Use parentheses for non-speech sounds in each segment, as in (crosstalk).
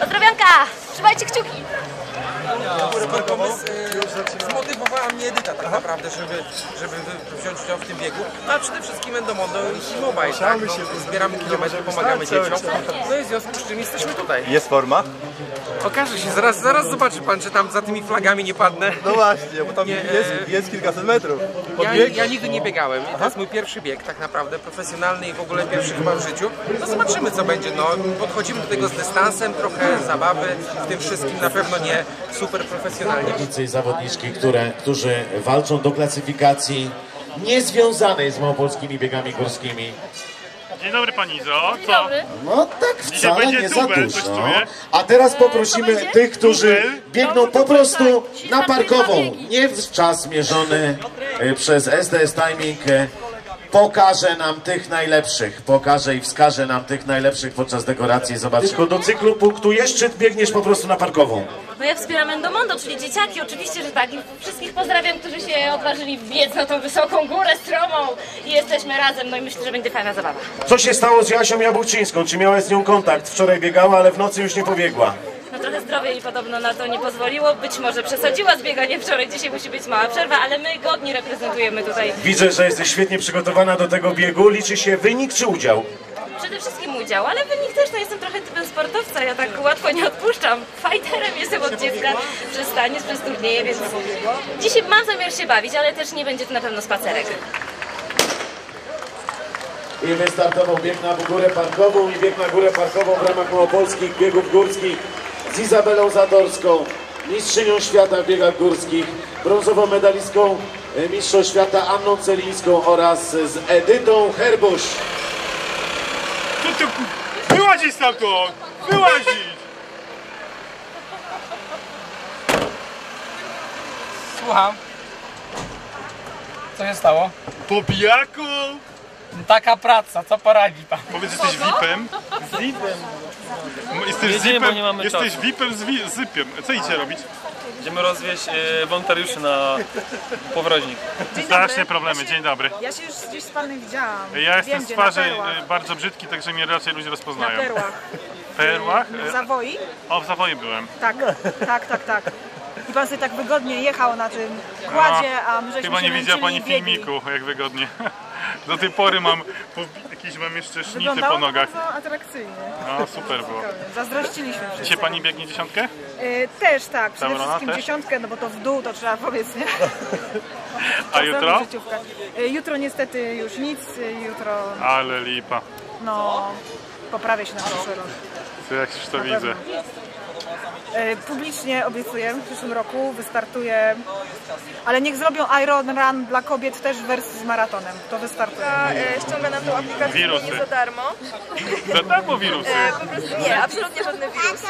Pozdrowionka! Trzymajcie kciuki! Super pomysł. Zmotywowała mnie Edyta tak naprawdę, żeby, żeby wziąć udział w tym biegu. No a przede wszystkim Endomondo i Mobile, tak? No, zbieramy kilometry, pomagamy dzieciom. No i w związku z czym jesteśmy tutaj. Jest forma? Okaże się, zaraz, zaraz zobaczy pan, czy tam za tymi flagami nie padnę. No właśnie, bo tam Nie, jest, jest kilkaset metrów. Ja, ja nigdy nie biegałem. To jest mój pierwszy bieg tak naprawdę, profesjonalny i w ogóle pierwszy chyba w życiu. No zobaczymy co będzie. No, podchodzimy do tego z dystansem, trochę zabawy w tym wszystkim, na pewno nie super profesjonalnie. zawodnicy i zawodniczki, które, którzy walczą do klasyfikacji niezwiązanej z małopolskimi biegami górskimi. Dzień dobry pani Izo. Dzień Co? dobry. No tak wcale będzie nie za coś dużo. czuję. A teraz poprosimy będzie? tych, którzy biegną po prostu na parkową, nie w czas mierzony e, przez SDS Timing. e, Pokaże nam tych najlepszych, pokaże i wskaże nam tych najlepszych podczas dekoracji. Zobacz, tylko do cyklu punktujesz, czy biegniesz po prostu na parkową? No ja wspieram Endomondo, czyli dzieciaki, oczywiście, że tak. I wszystkich pozdrawiam, którzy się odważyli biec na tą wysoką górę stromą. I jesteśmy razem, no i myślę, że będzie fajna zabawa. Co się stało z Jasią Jabłczyńską? Czy miałeś z nią kontakt? Wczoraj biegała, ale w nocy już nie pobiegła. No trochę zdrowie jej podobno na to nie pozwoliło. Być może przesadziła z bieganiem wczoraj, dzisiaj musi być mała przerwa, ale my godnie reprezentujemy tutaj Widzę, że jesteś świetnie przygotowana do tego biegu. Liczy się wynik czy udział? Przede wszystkim udział, ale wynik też, no jestem trochę typem sportowca, ja tak łatwo nie odpuszczam. Fighterem jestem od dziecka, przez taniec, przez turnieje, więc dzisiaj mam zamiar się bawić, ale też nie będzie to na pewno spacerek. I wystartował bieg na górę parkową i bieg na górę parkową w ramach małopolskich biegów górskich z Izabelą Zadorską, mistrzynią świata w biegach górskich, brązową medalistką e, mistrzostw świata Anną Celińską oraz z Edytą Herbusz. Tu, tu, wyłazić stamtąd! Wyłazić! Słucham. Co się stało? Po pijaku! Taka praca, co poradzi pan? Powiedz, jesteś VIP-em. Zipem. Jesteś Jedziemy, bo mamy jesteś czasu. VIP-em z wi- zypiem. Co idzie robić? Będziemy rozwieźć e, wolontariuszy na powroźnik. Straszne problemy, dzień dobry. Ja się już gdzieś z panem widziałam. Ja jestem Wiem, z gdzie, twarzy na perłach. e, bardzo brzydki, także mnie raczej ludzie Na rozpoznają. perłach. Perłach? W E, Zawoi? O, w Zawoju byłem. Tak, tak, tak, tak. I pan sobie tak wygodnie jechał na tym kładzie, a my żeśmy Chyba się nie widziała męczyli pani i biegli. filmiku, jak wygodnie. (laughs) Do tej pory mam jakieś mam jeszcze sznity Wyglądało po nogach. bardzo atrakcyjnie. No super było. Zazdrościliśmy wszyscy. Dzisiaj pani biegnie dziesiątkę? Y, też tak, przede Camerona wszystkim też? dziesiątkę, no bo to w dół to trzeba powiedzieć, nie? (laughs) A jutro? życiówka. Y, Jutro niestety już nic, y, jutro Ale lipa. no poprawię się na przyszły rok. Jak już to widzę. E, Publicznie obiecuję, w przyszłym roku wystartuję, ale niech zrobią Iron Run dla kobiet też w wersji z maratonem. To wystartuje. e, ściąga nam tą aplikację Wirusy. nie za darmo. (laughs) Za darmo wirusy. E, po prostu nie, absolutnie żadne wirusy.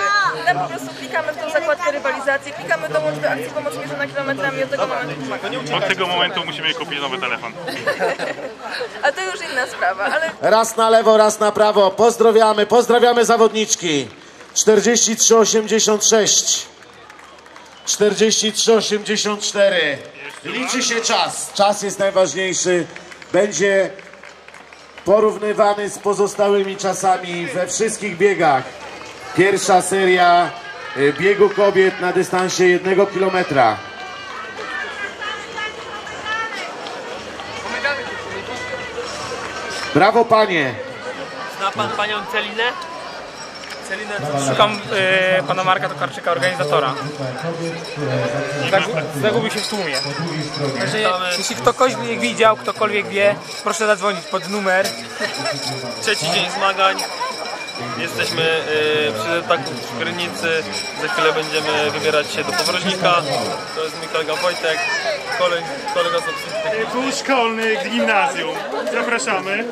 Tam po prostu klikamy w tą zakładkę rywalizacji, klikamy dołącz do akcji pomoc mierzona kilometrami od tego momentu. Od tego momentu musimy kupić nowy telefon. (laughs) A to już inna sprawa, ale Raz na lewo, raz na prawo. Pozdrawiamy, pozdrawiamy zawodniczki. 43,86. 43,84. Liczy się czas. Czas jest najważniejszy. Będzie porównywany z pozostałymi czasami we wszystkich biegach. Pierwsza seria y, biegu kobiet na dystansie jednego kilometra. Brawo panie! Zna pan panią Celinę? Celinę Szukam e, pana Marka Tokarczyka, organizatora. Zagu- Zagubił się w tłumie. Także jeśli ktokolwiek widział, ktokolwiek wie, proszę zadzwonić pod numer. Trzeci dzień zmagań. Jesteśmy e, przy ataku w Krynicy. Za chwilę będziemy wybierać się do powroźnika. To jest mój kolega Wojtek, kolega, kolega z obsługi szkolny gimnazjum. Zapraszamy.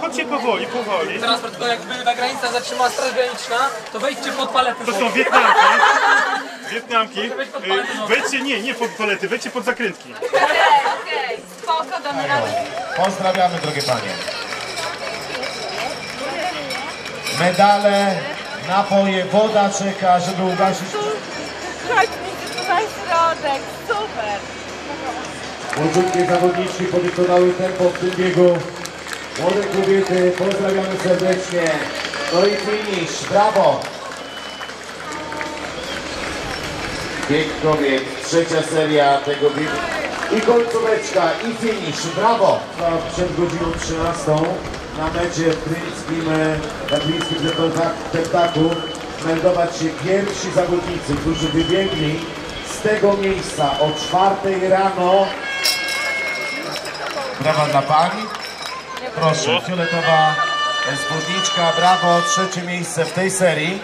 Chodźcie powoli, powoli. Teraz tylko jakby ta granica zatrzymała straż graniczna, to wejdźcie pod paletę. To są Wietnamki. Wietnamki. Y, Wejdźcie, nie, nie pod palety, wejdźcie pod zakrętki. Okej, spoko, damy radę. Pozdrawiamy, drogie panie. Medale, napoje, woda czeka, żeby ugasić. Chodźmy tu na środek, super. Młodziutkie zawodniczki podyktowały tempo w tym biegu. Młode kobiety, pozdrawiamy serdecznie. No i finish, brawo. Bieg kobiet, trzecia seria tego biegu. I końcóweczka, i finish. Brawo! A Przed godziną 13 na mecie w Krynickim, e, na Krynickim Spektaku meldować się pierwsi zawodnicy, którzy wybiegli z tego miejsca o czwartej rano. Brawa dla pani. Proszę, fioletowa spódniczka, brawo, trzecie miejsce w tej serii.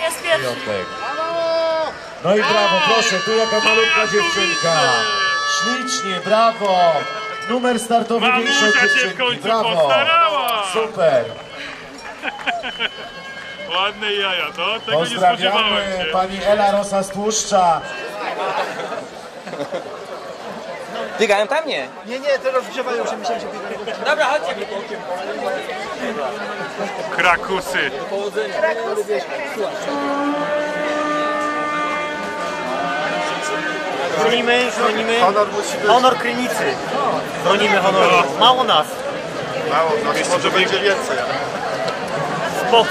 Jest pierwszy. No i brawo, proszę, tu jaka malutka dziewczynka. Ślicznie, brawo. Numer startowy większy od dziewczynki, brawo. postarała. Super. (laughs) Ładne jaja, to tego nie Pozdrawiamy spodziewałem się. pani Ela Rosa z Tłuszcza. Biegają tam? Nie. Nie, nie, to rozgrzewają się, myślałem, że biegają. Dobra, chodźcie. Krakusy. Bronimy, bronimy. Honor musi być. Honor Krynicy. Bronimy honoru. Mało nas. Mało, może będzie więcej. Spok.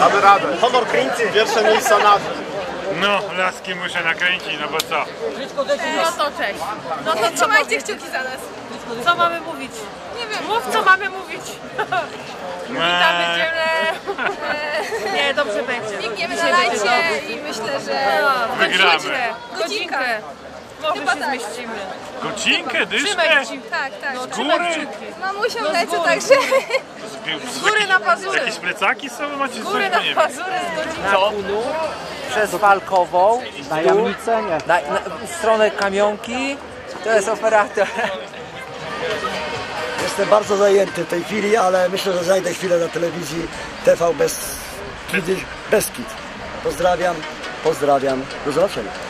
Damy radę. Honor Krynicy. Pierwsze miejsca na No, laski muszę nakręcić, no bo co? No to cześć. No to trzymajcie kciuki za nas. Co mamy mówić? Nie wiem. Mów, co mamy mówić. (laughs) Witamy Eee, dzielne. (laughs) Nie, dobrze będzie. Biegniemy na lajcie i myślę, że Wygramy. godzinkę. Może Chyba się tak. zmieścimy. Godzinkę, dyszkę? Tak, tak. Z góry? Z mamusią lecę, także Z góry na pazury. Jakieś plecaki są? Macie Góry coś? na pazury z godziny. Przez Walkową, na Jamnicę, nie. Na, na w stronę Kamionki, to jest operator. Jestem bardzo zajęty w tej chwili, ale myślę, że zajdę chwilę na telewizji TV bez, bez kit. Pozdrawiam, pozdrawiam. Do zobaczenia.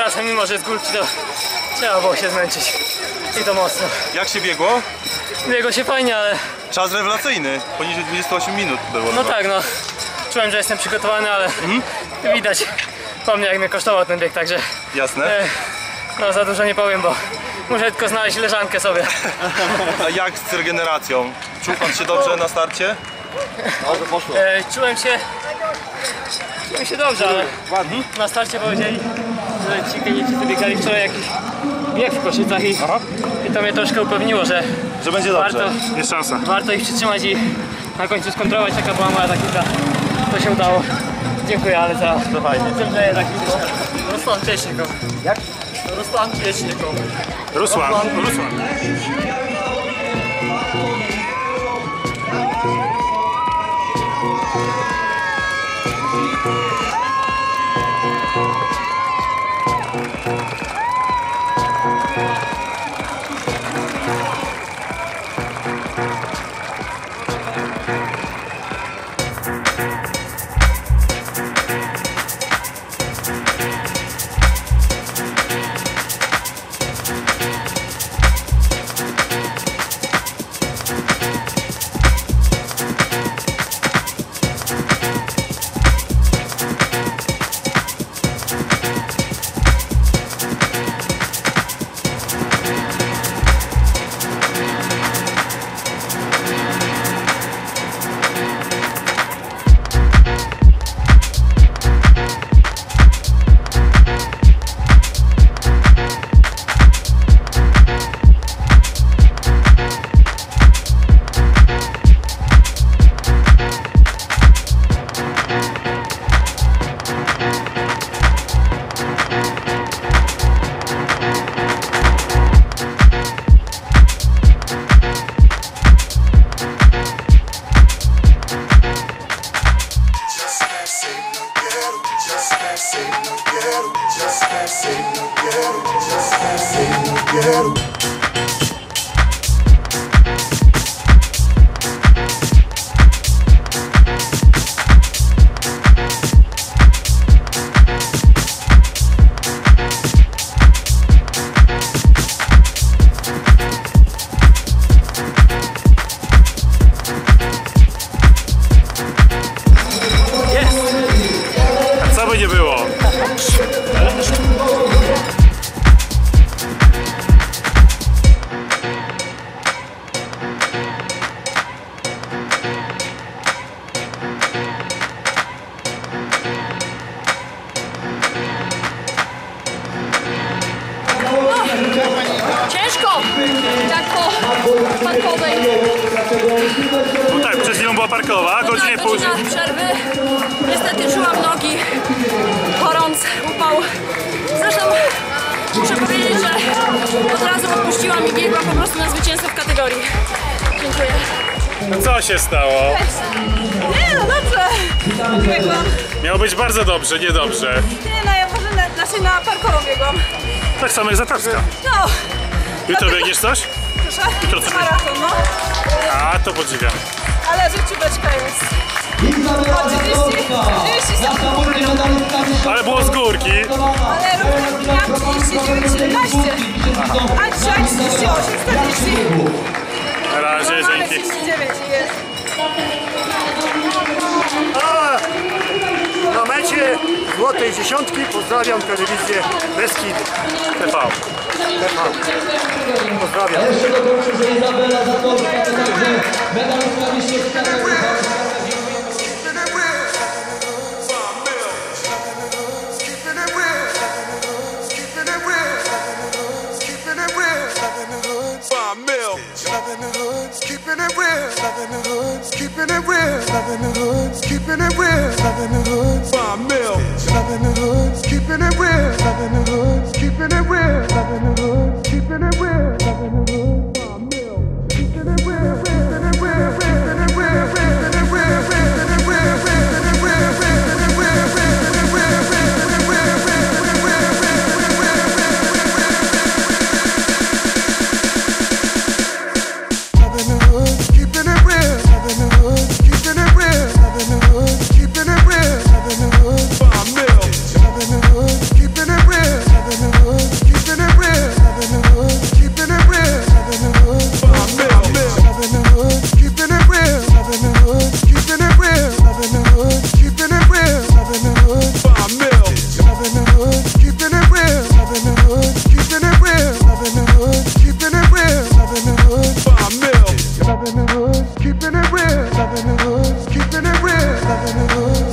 Trasa, mimo że z górki to trzeba było się zmęczyć. I to mocno. Jak się biegło? Biegło się fajnie, ale Czas rewelacyjny. Poniżej 28 minut było. no chyba. tak, no. Czułem, że jestem przygotowany, ale widać po mnie, jak mnie kosztował ten bieg, także Jasne. e, no za dużo nie powiem, bo muszę tylko znaleźć leżankę sobie. (laughs) A jak z regeneracją? Czuł pan się dobrze na starcie? E, czułem się czułem się dobrze, ale na starcie powiedzieli, że ci Kenijczycy biegali wczoraj jakiś bieg w Koszycach i, i to mnie troszkę upewniło, że, Że będzie dobrze. warto, Jest szansa. warto ich przytrzymać i na końcu skontrolować, taka była moja taktyka. To się udało. Dziękuję, ale za to fajnie. Ruslan Cieśnikow. Jak? Ruslan Cieśnikow. Rusłan. Rusłan. Co by nie było? Bardzo dobrze, niedobrze. Nie, no ja może na, znaczy na parkową biegłam. Tak samo jak Zatarska. No, Jutro biegniesz coś? proszę. Jutro coś Maraton, no. A, to podziwiam. Ale życióweczka jest. O 30, 30 sekund. Ale było z górki. Ale równo miałam 39, 17. A dzisiaj 38, 40. Na razie, dzięki. 39 i jest. Na mecie Złotej Dziesiątki pozdrawiam telewizję Beskid TV. Pozdrawiam. Jeszcze dokończę, że Izabela Zatorska to także mistrzostwa Europy. Kurczę, keeping it real. Loving the hoods, keeping it real. Loving the hoods, keeping it real. Loving the hoods, my mill. Loving the hoods, keeping it real. Loving the hoods.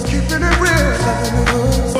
Keeping it real.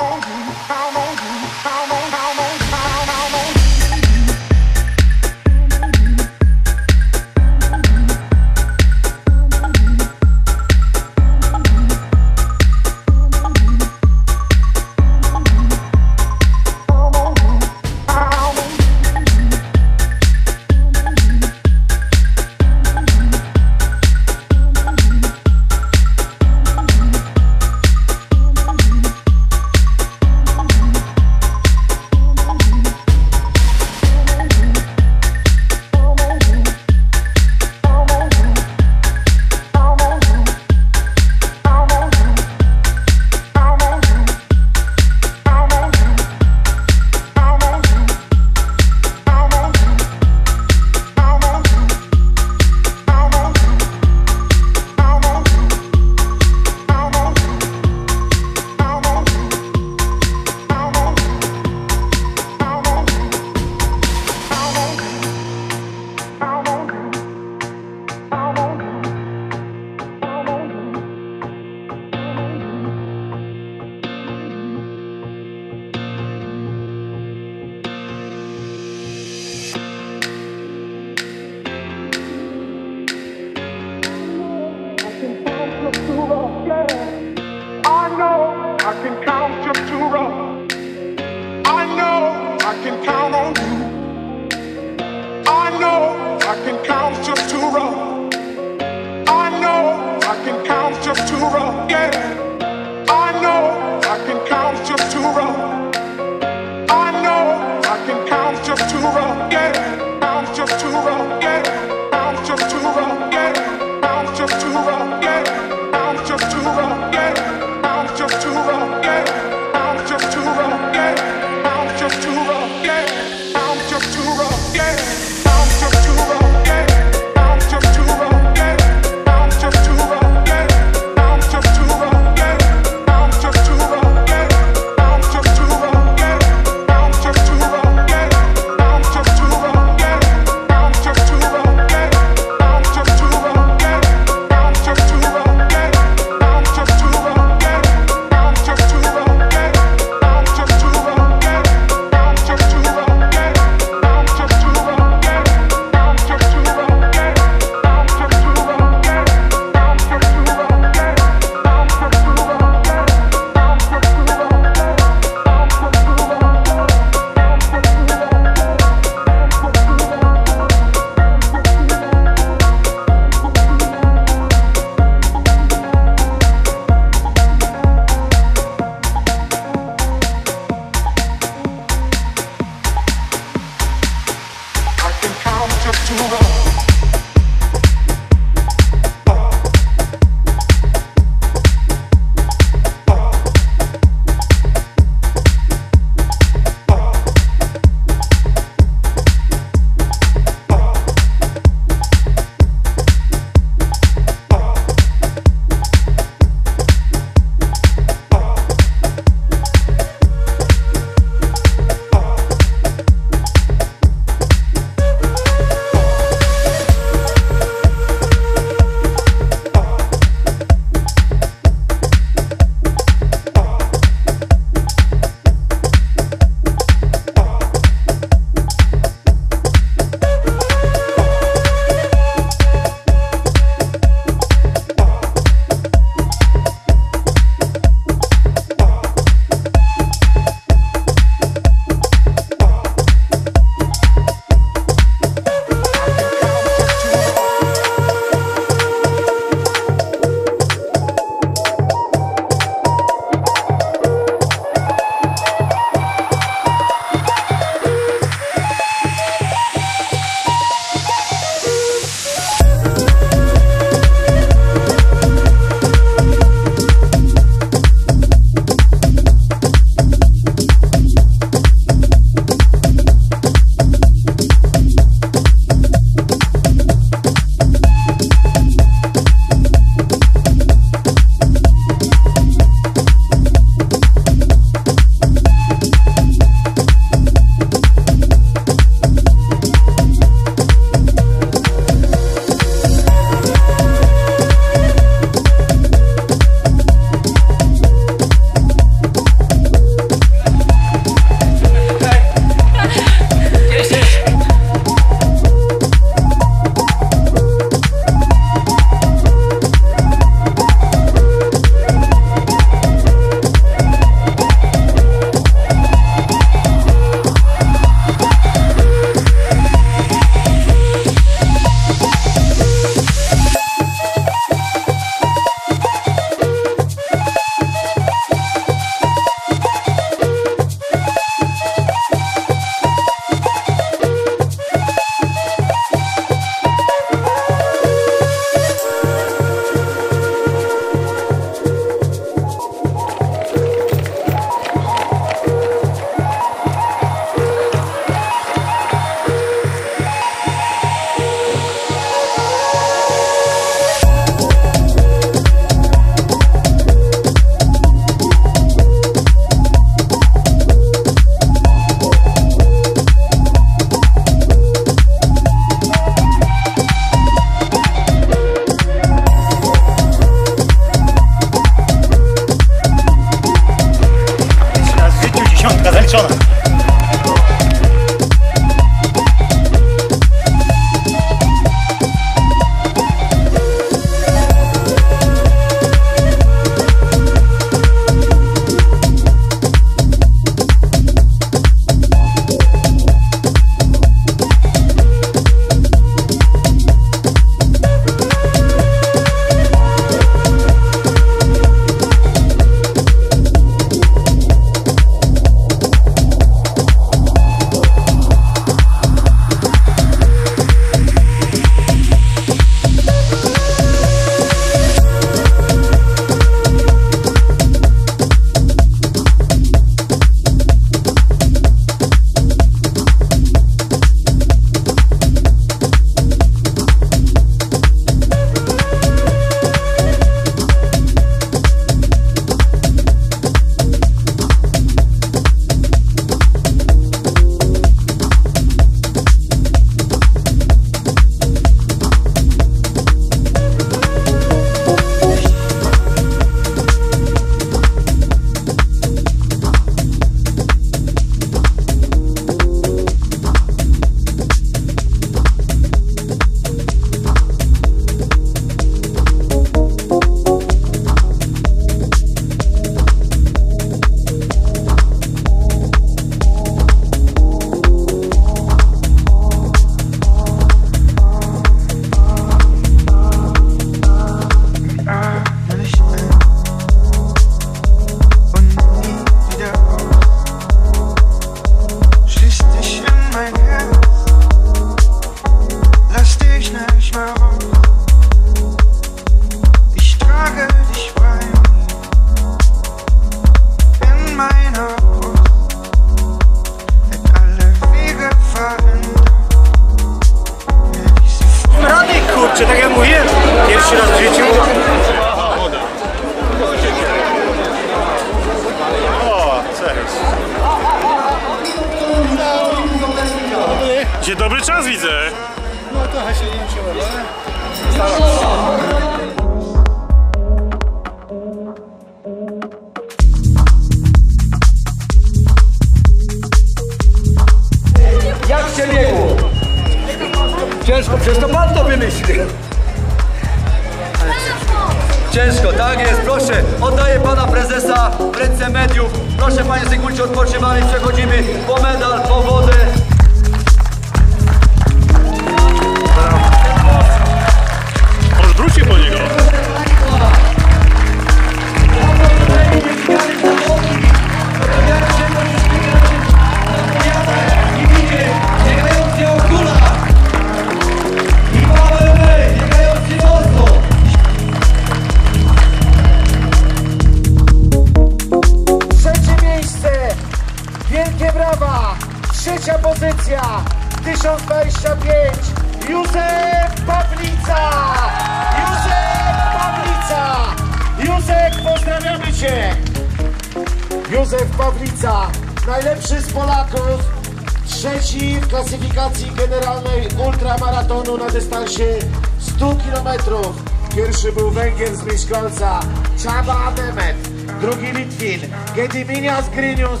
Czaba Ademet, drugi Litwin, Gediminas Grynius,